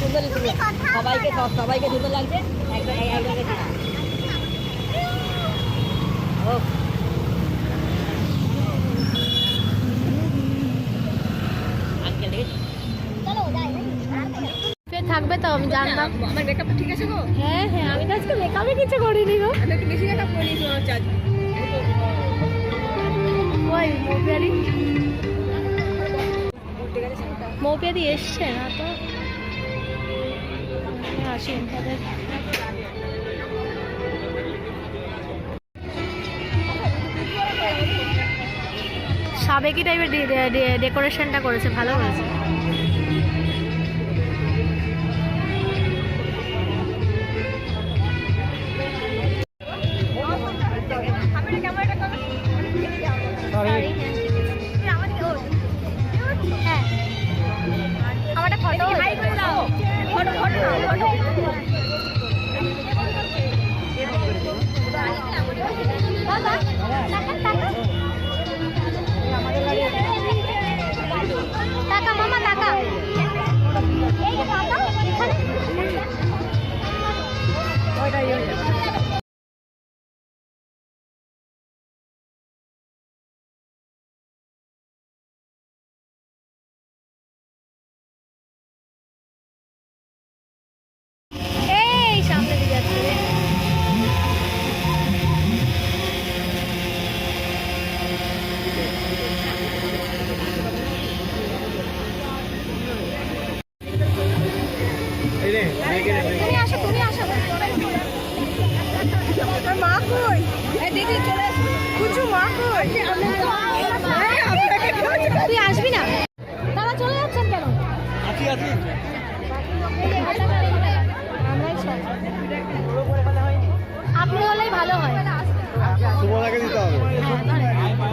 সুন্দর সবাইকে সবাইকে সুন্দর লাগছে। থাকবে তো? আমি আমার মেকআপটা ঠিক আছে গো। হ্যাঁ হ্যাঁ আমি তো আজকে মেকআপে কিছু করিনি গো। আমি একটু বেশি মেকআপ করে নিয়েছি আমার চার্জ ওই মৌপিয়ারি। মৌপিয়ারি এসছে না তো? তাদের সাবেকি টাইপের ডেকোরেশনটা করেছে ভালো করেছে।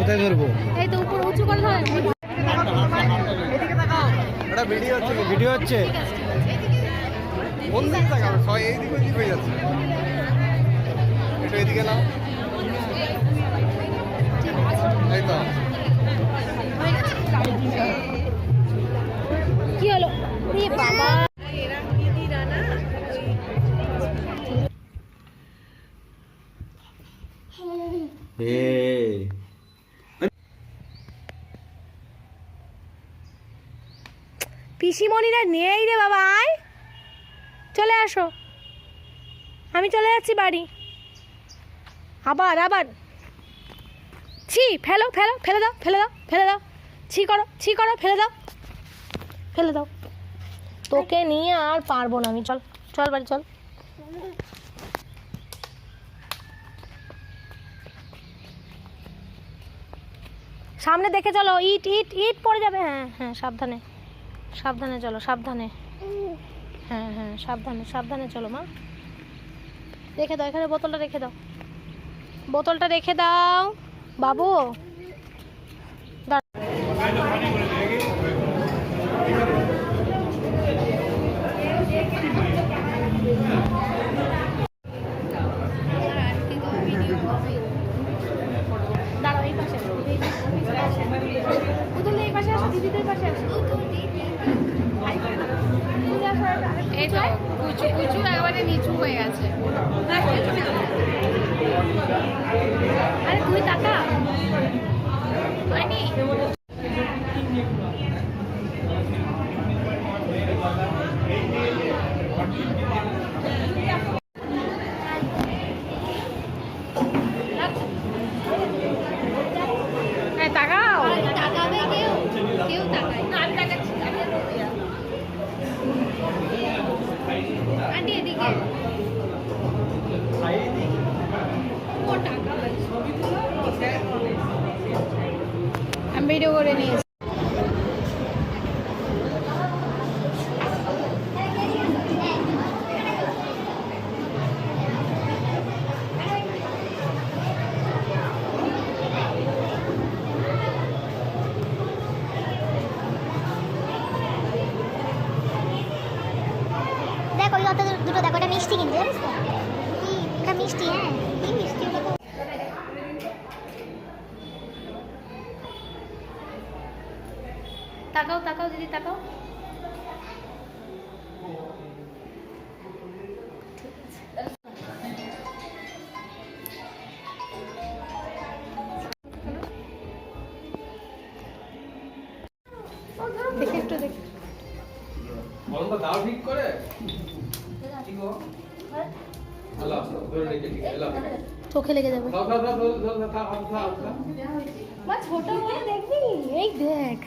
কোথায় ধরবো? এই তো উপর উঁচু করে ধরেন এটা ভিডিও হচ্ছে ভিডিও হচ্ছে। কোন দিকে তাকাবে? সবাই এই দিকে হয়ে যাচ্ছে। একটু এদিকে নাও। এই তো। কি হলো? এ বাবা। হে পিসিমণিরা নেই রে বাবা, আয়। চলে আসো। আমি চলে যাচ্ছি বাড়ি। আবার আবার। ছি, ফেলো ফেলো, ফেলে দাও ফেলে দাও ফেলে দাও। ছি করো ছি করো, ফেলে দাও। ফেলে দাও। তোকে নিয়ে আর পারব না আমি, চল চল বাড়ি, চল। সামনে দেখে চলো, ইট ইট ইট পড়ে যাবে। হ্যাঁ হ্যাঁ সাবধানে। সাবধানে চলো, সাবধানে। হ্যাঁ হ্যাঁ সাবধানে সাবধানে চলো মা। রেখে দাও, এখানে বোতলটা রেখে দাও। বোতলটা রেখে দাও, বাবু। দাঁড়া। দাঁড়াও, এই পাশে। দিদিদের পাশে আসো। এই তো কুচু কুচু নিচু হয়ে গেছে। আরে তুই টাকা? হয়নি হ্যাঁ তাকাও। দিদি তাকাও চোখে লেগে যাবে। মা ছোট বলে দেখবি। এই দেখ।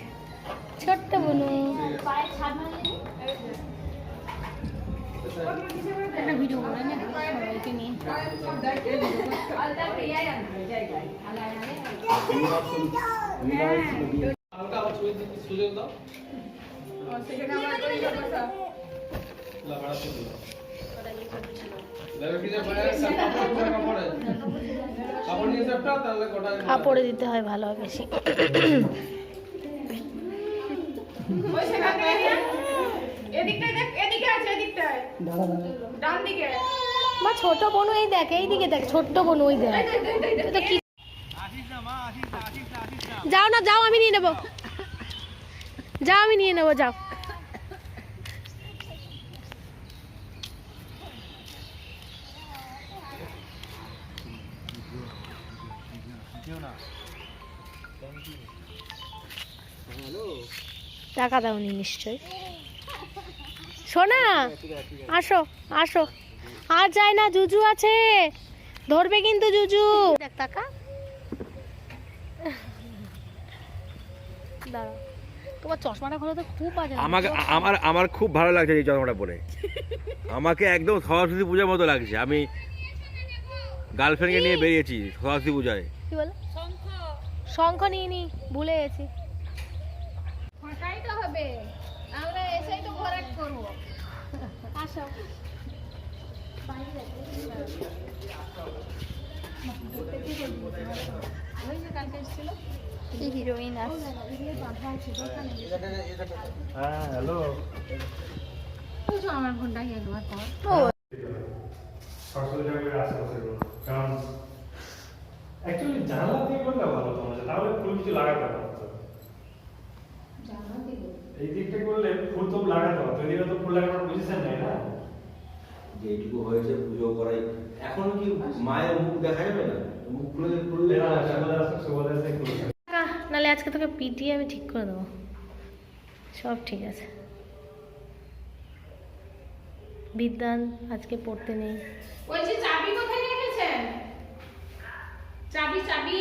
ছোট্ট বোনু। একটা ভিডিও করে নে সবাইকে নিয়ে। হালকা দিতে সুযোগ দাও লা মা ছোট বনু এই দেখ এই দিকে দেখ ছোট বনু ওই দেখ। যাও না যাও আমি নিয়ে নেব। যাও আমি নিয়ে নেব যাও। টাকা দাওনি নিশ্চয় শোনা আসো আসো। আর যায় না জুজু আছে। ধরবে কিন্তু জুজু। দেখ টাকা। তোমার চশমাটা খোলো তো খুব বাজে আমাকে আমার আমার খুব ভালো লাগছে এই চশমাটা পরে। আমাকে একদম সরস্বতী পূজার মতো লাগছে। আমি গার্লফ্রেন্ডকে নিয়ে বেরিয়েছি সরস্বতী পূজায়। কি বলো? শঙ্খ নিয়ে নি ভুলে গেছি ফাঁকাই তো হবে আমরা এসেই তো ভরাট করব আসো ওই যে কালকে এসেছিল হিরোইন আসছে বুঝো আমার ফোনটাকে একবার কর সরস্বতী আশেপাশে। কারণ অ্যাকচুয়ালি জানলা দিয়ে করলে ভালো তোমার এই দিকটা এদিকে তো ফুল লাগানোর পজিশন নেই না? যেটুকু হয়েছে পুজো করাই। এখন কি মায়ের মুখ দেখা যাবে না? মুখ খুলে খুললে। টাকা নাহলে আজকে তোকে পিটিয়ে আমি ঠিক করে দেবো। সব ঠিক আছে। বিদ্যান আজকে পড়তে নেই। বলছি চাবি কোথায় রেখেছেন? চাবি চাবি।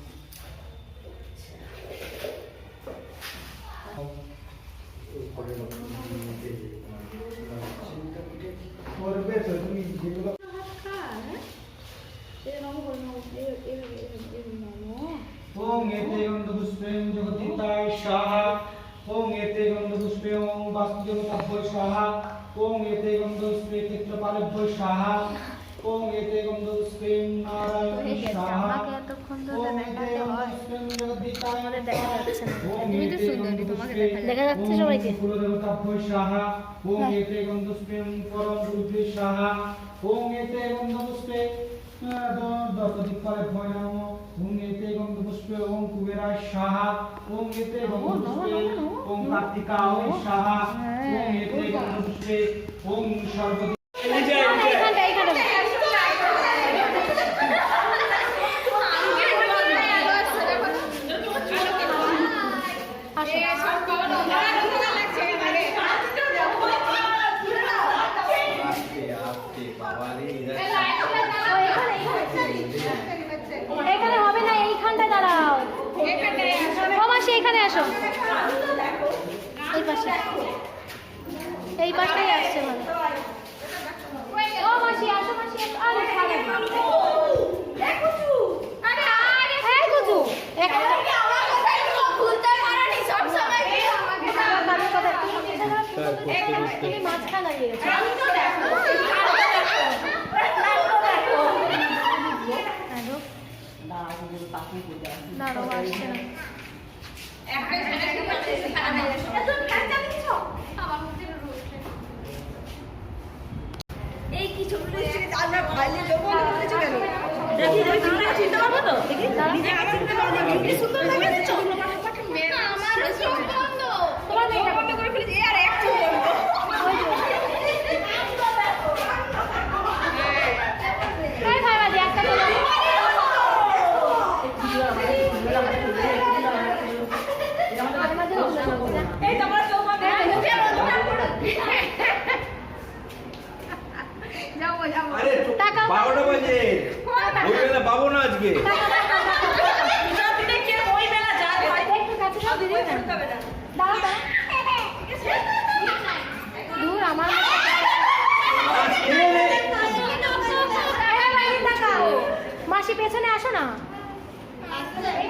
ওং এতে গন্ধস্মে ওং বাস্তুদেবতাভ্যৈ স্বাহা। ওং এতে গন্ধস্মে চিত্রপালেভ্যৈ স্বাহা। ওং এতে গন্ধস্মে নারায়ণ স্বাহা। দেখা যাচ্ছে ওং এতে গন্ধস্মে পরম রুদ্রে এতে গন্ধস্মে দর্পদীপালে ভয় কুবেরায় স্বাহা। ওং এতে ওং কার্তিকায় সাহা ওং এতে গন্ধপুষ্পে ওং সর্বদি এখানে হবে না এইখানটা দাঁড়াও। এখানে আসো। এই পাশে। এই পাশেই আসছে মানে। ও মাসি আসো মাসি আসো। আরে খারাপ এই কুচু। এখানে তুমি মাঝখানে দাঁড়িয়ে গেছো হ্যালো দাঁড়াও আসছে না তোমার মেয়েটা বন্ধ করে ফেলেছি আর একটু ভাই ভাই বাজে একটা তো আরে টাকা- বারোটা বাজে। ওই বেলা পাবো না আজকে। দূর আমার। মাসি পেছনে আসো না। এই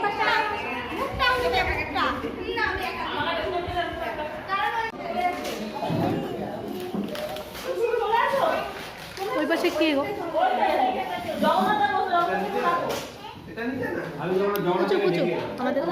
পাশে আসো। ওই পাশে কে গো আমি যখন জমা থেকে ডেকে আমাদের